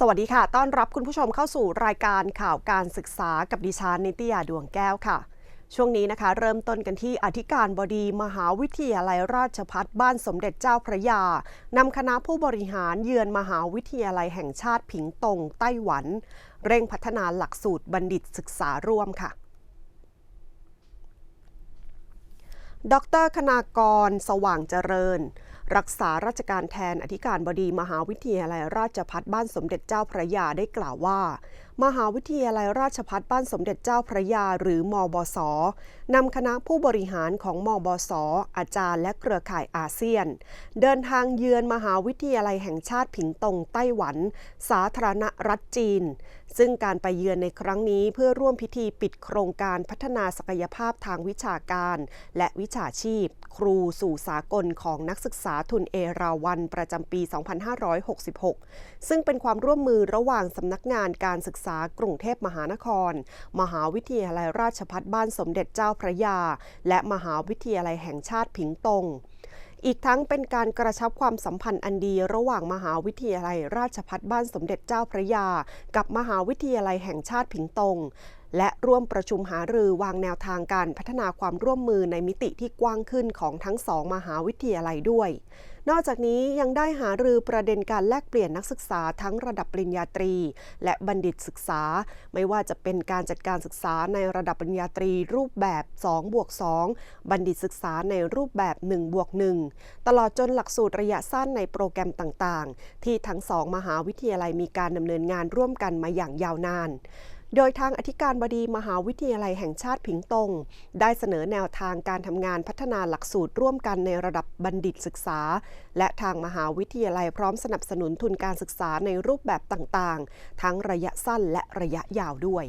สวัสดีค่ะ ต้อนรับคุณผู้ชมเข้าสู่รายการข่าวการศึกษากับดิฉันนิตยาดวงแก้วค่ะ ช่วงนี้นะคะ เริ่มต้นกันที่อธิการบดีมหาวิทยาลัยราชพัฒบ้านสมเด็จเจ้าพระยานำคณะผู้บริหารเยือนมหาวิทยาลัยแห่งชาติผิงตง ไต้หวัน เร่งพัฒนาหลักสูตรบัณฑิตศึกษาร่วมค่ะดรคณากร สว่างเจริญ รักษาราชการแทนอธิการบดีมหาวิทยาลัยราชพัฒบ้านสมเด็จเจ้าพระยาได้กล่าวว่า มหาวิทยาลัยราชพัฒบ้านสมเด็จเจ้าพระยาหรือมบสนำคณะผู้บริหารของมบสอาจารย์และเครือข่ายอาเซียน เดินทางเยือนมหาวิทยาลัยแห่งชาติผิงตงไต้หวัน สาธารณรัฐจีน ซึ่งการไปเยือนในครั้งนี้เพื่อร่วมพิธีปิดโครงการพัฒนาศักยภาพทางวิชาการ และวิชาชีพ ครูสู่สากลของนักศึกษาทุนเอราวันประจำปี 2566 ซึ่งเป็นความร่วมมือระหว่างสำนักงานการศึกษากรุงเทพมหานคร มหาวิทยาลัยราชภัฏบ้านสมเด็จเจ้าพระยา และมหาวิทยาลัยแห่งชาติผิงตงอีกทั้งเป็นการกระชับความสัมพันธ์อันดีระหว่างมหาวิทยาลัยราชภัฏบ้านสมเด็จเจ้าพระยา กับมหาวิทยาลัยแห่งชาติผิงตง และร่วมประชุมหารือวางแนวทางการพัฒนาความร่วมมือในมิติที่กว้างขึ้นของทั้งสองมหาวิทยาลัยด้วย นอกจากนี้ยังได้หารือประเด็นการแลกเปลี่ยนนักศึกษาทั้งระดับปริญญาตรี และบัณฑิตศึกษา ไม่ว่าจะเป็นการจัดการศึกษาในระดับปริญญาตรีรูปแบบ2บวก2บัณฑิตศึกษาในรูปแบบ1บวก1ตลอดจนหลักสูตรระยะสั้นในโปรแกรมต่างๆ ที่ทั้งสองมหาวิทยาลัยมีการดำเนินงานร่วมกันมาอย่างยาวนาน โดยทางอธิการบดีมหาวิทยาลัยแห่งชาติผิงตง ได้เสนอแนวทางการทำงานพัฒนาหลักสูตรร่วมกันในระดับบัณฑิตศึกษา และทางมหาวิทยาลัยพร้อมสนับสนุนทุนการศึกษาในรูปแบบต่างๆ ทั้งระยะสั้นและระยะยาวด้วย